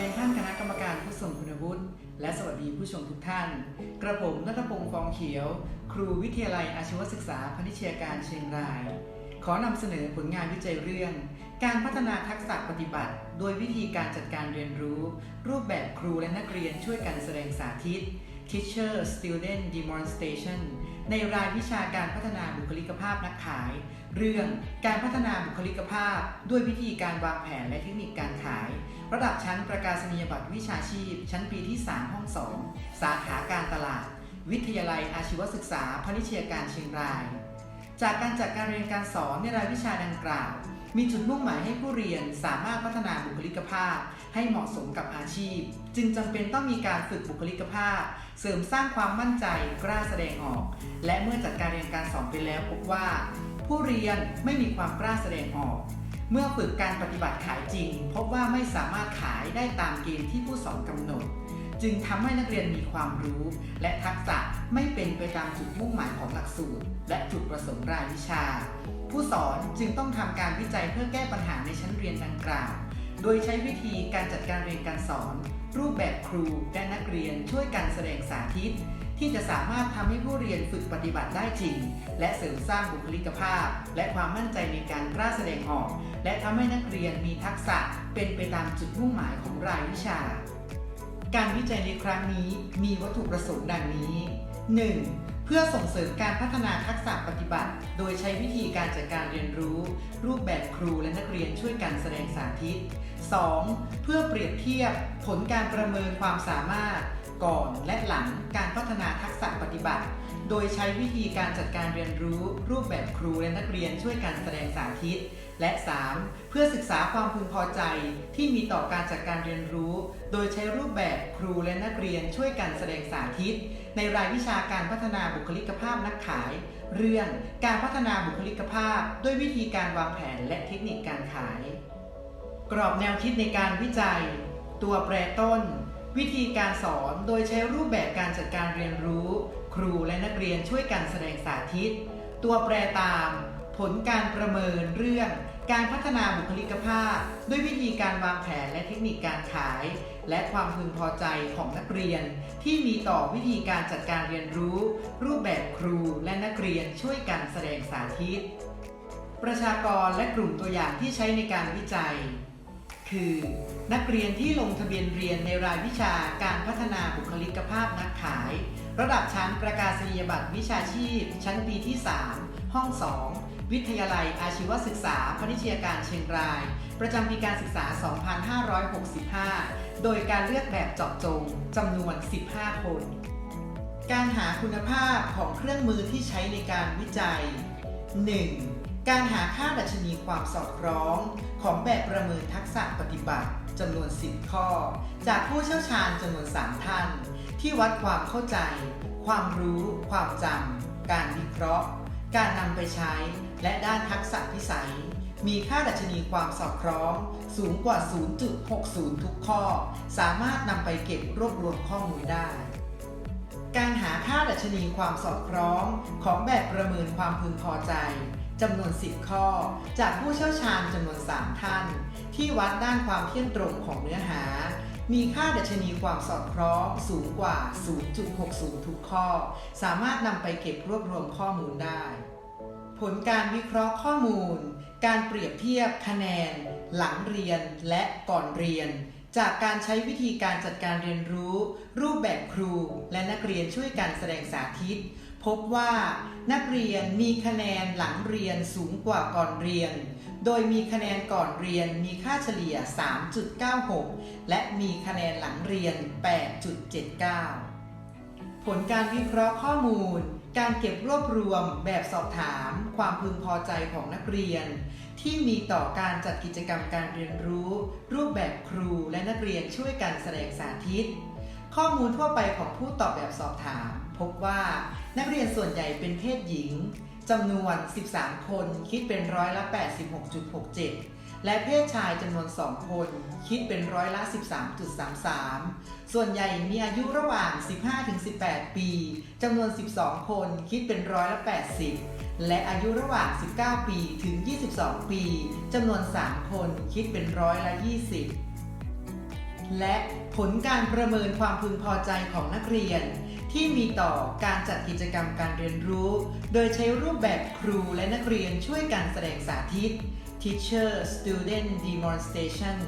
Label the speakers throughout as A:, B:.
A: รียนท่านคณะกรรมการผู้ทรงคุณวุฒิและสวัสดีผู้ชมทุกท่าน กระผมนัทพงศ์ฟองเขียว ครูวิทยาลัยอาชีวศึกษาพนิชยการเชียงราย ขอนำเสนอผลงานวิจัยเรื่อง การพัฒนาทักษะปฏิบัติ โดยวิธีการจัดการเรียนรู้ รูปแบบครูและนักเรียนช่วยกันแสดงสาธิต Teacher Student Demonstration ในรายวิชาการพัฒนาบุคลิกภาพนักขาย เรื่องการพัฒนาบุคลิกภาพ ด้วยวิธีการวางแผนและเทคนิคการขาย ระดับชั้นประกาศนียบัตรวิชาชีพ ชั้นปีที่ 3 ห้อง 2 สาขาการตลาด วิทยาลัยอาชีวศึกษาพนิชยการเชียงราย จากการจัดการเรียนการสอนในรายวิชาดังกล่าว มีจุดมุ่งหมายให้ผู้เรียนสามารถพัฒนาบุคลิกภาพ ให้เหมาะสมกับอาชีพ จึงจำเป็นต้องมีการฝึกบุคลิกภาพ เสริมสร้างความมั่นใจกล้าแสดงออก และเมื่อจัดการเรียนการสอนไปแล้วพบว่า ผู้เรียนไม่มีความกล้าแสดงออก เมื่อฝึกการปฏิบัติขายจริง พบว่าไม่สามารถขายได้ตามเกณฑ์ที่ผู้สอนกำหนด จึงทำให้นักเรียนมีความรู้ และทักษะไม่เป็นไปตามจุดมุ่งหมายของหลักสูตร และจุดประสงค์รายวิชา ผู้สอนจึงต้องทำการวิจัยเพื่อแก้ปัญหาในชั้นเรียนดังกล่าว โดยใช้วิธีการจัดการเรียนการสอน รูปแบบครูและนักเรียนช่วยกันแสดงสาธิต ที่จะสามารถทำให้ผู้เรียนฝึกปฏิบัติได้จริง และเสริมสร้างบุคลิกภาพ และความมั่นใจในการกล้าแสดงออก และทำให้นักเรียนมีทักษะเป็นไปตามจุดมุ่งหมายของรายวิชา การวิจัยในครั้งนี้มีวัตถุประสงค์ดังนี้ 1. เพื่อส่งเสริมการพัฒนาทักษะปฏิบัติ โดยใช้วิธีการจัดการเรียนรู้ รูปแบบครูและนักเรียนช่วยกันแสดงสาธิต 2. เพื่อเปรียบเทียบผลการประเมินความสามารถ ก่อนและหลังการพัฒนาทักษะปฏิบัติ โดยใช้วิธีการจัดการเรียนรู้รูปแบบครูและนักเรียนช่วยกันแสดงสาธิต และ 3. เพื่อศึกษาความพึงพอใจที่มีต่อการจัดการเรียนรู้ โดยใช้รูปแบบครูและนักเรียนช่วยกันแสดงสาธิต ในรายวิชาการพัฒนาบุคลิกภาพนักขาย เรื่องการพัฒนาบุคลิกภาพ ด้วยวิธีการวางแผนและเทคนิคการขาย กรอบแนวคิดในการวิจัย ตัวแปรต้น วิธีการสอนโดยใช้รูปแบบการจัดการเรียนรู้ ครูและนักเรียนช่วยกันแสดงสาธิต ตัวแปรตาม ผลการประเมินเรื่องการพัฒนาบุคลิกภาพ ด้วยวิธีการวางแผนและเทคนิคการขาย และความพึงพอใจของนักเรียน ที่มีต่อวิธีการจัดการเรียนรู้ รูปแบบครูและนักเรียนช่วยกันแสดงสาธิต ประชากรและกลุ่มตัวอย่างที่ใช้ในการวิจัย คือ นักเรียนที่ลงทะเบียนเรียนในรายวิชาการพัฒนาบุคลิกภาพนักขาย ระดับชั้นประกาศนียบัตรวิชาชีพ ชั้นปีที่ 3 ห้อง 2 วิทยาลัยอาชีวศึกษาพนิชยาการเชียงราย ประจำปีการศึกษา 2565 โดยการเลือกแบบเจาะจงจำนวน 15 คน การหาคุณภาพของเครื่องมือที่ใช้ในการวิจัย 1. การหาค่าดัชนีความสอดคล้องของแบบประเมินทักษะปฏิบัติจำนวน 10 ข้อ จากผู้เชี่ยวชาญจำนวน 3 ท่าน ที่วัดความเข้าใจ ความรู้ ความจำ การวิเคราะห์ การนำไปใช้ และด้านทักษะพิสัย มีค่าดัชนีความสอดคล้อง สูงกว่า 0.60 ทุกข้อ สามารถนำไปเก็บรวบรวมข้อมูลได้ การหาค่าดัชนีความสอดคล้องของแบบประเมินความพึงพอใจจำนวน 10 ข้อ จากผู้เชี่ยวชาญจำนวน 3 ท่าน ที่วัดด้านความเที่ยงตรงของเนื้อหา มีค่าดัชนีความสอดคล้องสูงกว่า 0.60 ทุกข้อ สามารถนำไปเก็บรวบรวมข้อมูลได้ ผลการวิเคราะห์ข้อมูล การเปรียบเทียบคะแนน หลังเรียนและก่อนเรียน จากการใช้วิธีการจัดการเรียนรู้ รูปแบบครู และนักเรียนช่วยกันแสดงสาธิต พบว่านักเรียนมีคะแนนหลังเรียนสูงกว่าก่อนเรียน โดยมีคะแนนก่อนเรียนมีค่าเฉลี่ย 3.96 และมีคะแนนหลังเรียน 8.79 ผลการวิเคราะห์ข้อมูล การเก็บรวบรวมแบบสอบถาม ความพึงพอใจของนักเรียน ที่มีต่อการจัดกิจกรรมการเรียนรู้ รูปแบบครูและนักเรียนช่วยกันแสดงสาธิต ข้อมูลทั่วไปของผู้ตอบแบบสอบถาม พบว่านักเรียนส่วนใหญ่เป็นเพศหญิงจำนวน 13 คนคิดเป็นร้อยละ 86.67 และเพศชายจำนวน 2 คน คิดเป็นร้อยละ 13.33 ส่วนใหญ่มีอายุระหว่าง 15-18 ปีจำนวน 12 คนคิดเป็นร้อยละ 80 และอายุระหว่าง 19 ปีถึง 22 ปีจำนวน 3 คนคิดเป็นร้อยละ 20 และผลการประเมินความพึงพอใจของนักเรียน ที่มีต่อการจัดกิจกรรมการเรียนรู้ โดยใช้รูปแบบครูและนักเรียนช่วยกันแสดงสาธิต Teacher Student Demonstration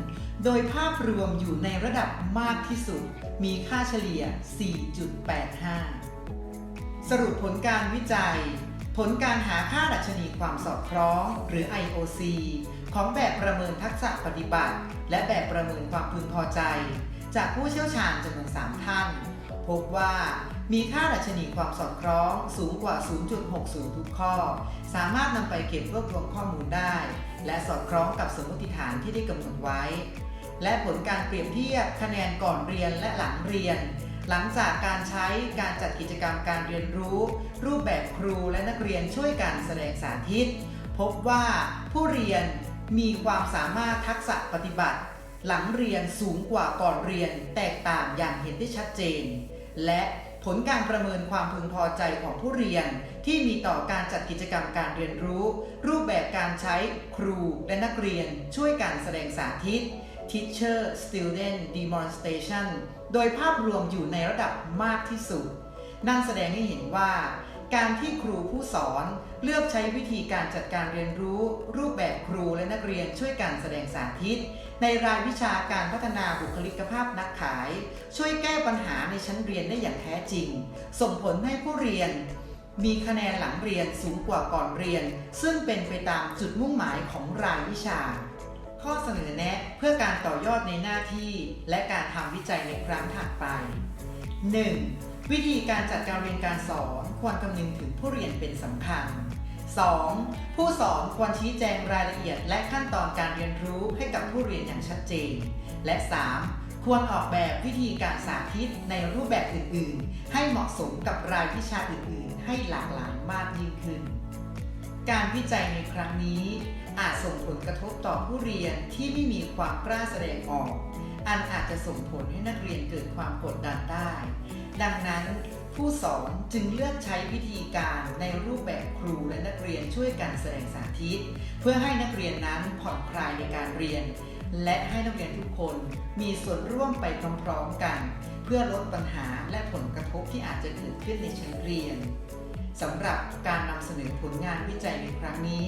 A: โดยภาพรวมอยู่ในระดับมากที่สุด มีค่าเฉลี่ย 4.85 สรุปผลการวิจัย ผลการหาค่าดัชนีความสอดคล้อง หรือ IOC ของแบบประเมินทักษะปฏิบัติ และแบบประเมินความพึงพอใจ จากผู้เชี่ยวชาญจำนวน 3 ท่าน พบว่ามีค่าดัชนีความสอดคล้องสูงกว่า 0.60 ทุกข้อ สามารถนำไปเก็บรวบรวมข้อมูลได้ และสอดคล้องกับสมมติฐานที่ได้กำหนดไว้ และผลการเปรียบเทียบคะแนนก่อนเรียนและหลังเรียน หลังจากการใช้การจัดกิจกรรมการเรียนรู้ รูปแบบครูและนักเรียนช่วยกันแสดงสาธิต พบว่าผู้เรียน มีความสามารถทักษะปฏิบัติ หลังเรียนสูงกว่าก่อนเรียนแตกต่างอย่างเห็นได้ชัดเจน และผลการประเมินความพึงพอใจของผู้เรียน ที่มีต่อการจัดกิจกรรมการเรียนรู้ รูปแบบการใช้ครูและนักเรียน ช่วยกันแสดงสาธิต Teacher Student Demonstration โดยภาพรวมอยู่ในระดับมากที่สุด นั่นแสดงให้เห็นว่า การที่ครูผู้สอนเลือกใช้วิธีการจัดการเรียนรู้ รูปแบบครูและนักเรียนช่วยกันแสดงสาธิต ในรายวิชาการพัฒนาบุคลิกภาพนักขาย ช่วยแก้ปัญหาในชั้นเรียนได้อย่างแท้จริง ส่งผลให้ผู้เรียน มีคะแนนหลังเรียนสูงกว่าก่อนเรียน ซึ่งเป็นไปตามจุดมุ่งหมายของรายวิชา ข้อเสนอแนะเพื่อการต่อยอดในหน้าที่ และการทำวิจัยในครั้งถัดไป 1. วิธีการจัดการเรียนการสอน ควรคำนึงถึงผู้เรียนเป็นสำคัญ 2. ผู้สอนควรชี้แจงรายละเอียดและขั้นตอนการเรียนรู้ให้กับผู้เรียนอย่างชัดเจน และ 3. ควรออกแบบวิธีการสาธิตในรูปแบบอื่น ๆ ให้เหมาะสมกับรายวิชาอื่น ๆ ให้หลากหลายมากยิ่งขึ้น การวิจัยในครั้งนี้ อาจส่งผลกระทบต่อผู้เรียนที่ไม่มีความกล้าแสดงออก อันอาจจะส่งผลให้นักเรียนเกิดความกดดันได้ ดังนั้น ผู้สอนจึงเลือกใช้วิธีการในรูปแบบครูและนักเรียนช่วยกันแสดงสาธิต เพื่อให้นักเรียนนั้นผ่อนคลายในการเรียน และให้นักเรียนทุกคนมีส่วนร่วมไปพร้อมๆกัน เพื่อลดปัญหาและผลกระทบที่อาจจะเกิดขึ้นในชั้นเรียนสำหรับการนำเสนอผลงานวิจัยในครั้งนี้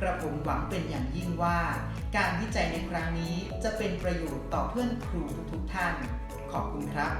A: กระผมหวังเป็นอย่างยิ่งว่า การวิจัยในครั้งนี้จะเป็นประโยชน์ต่อเพื่อนครูทุกๆท่าน ขอบคุณครับ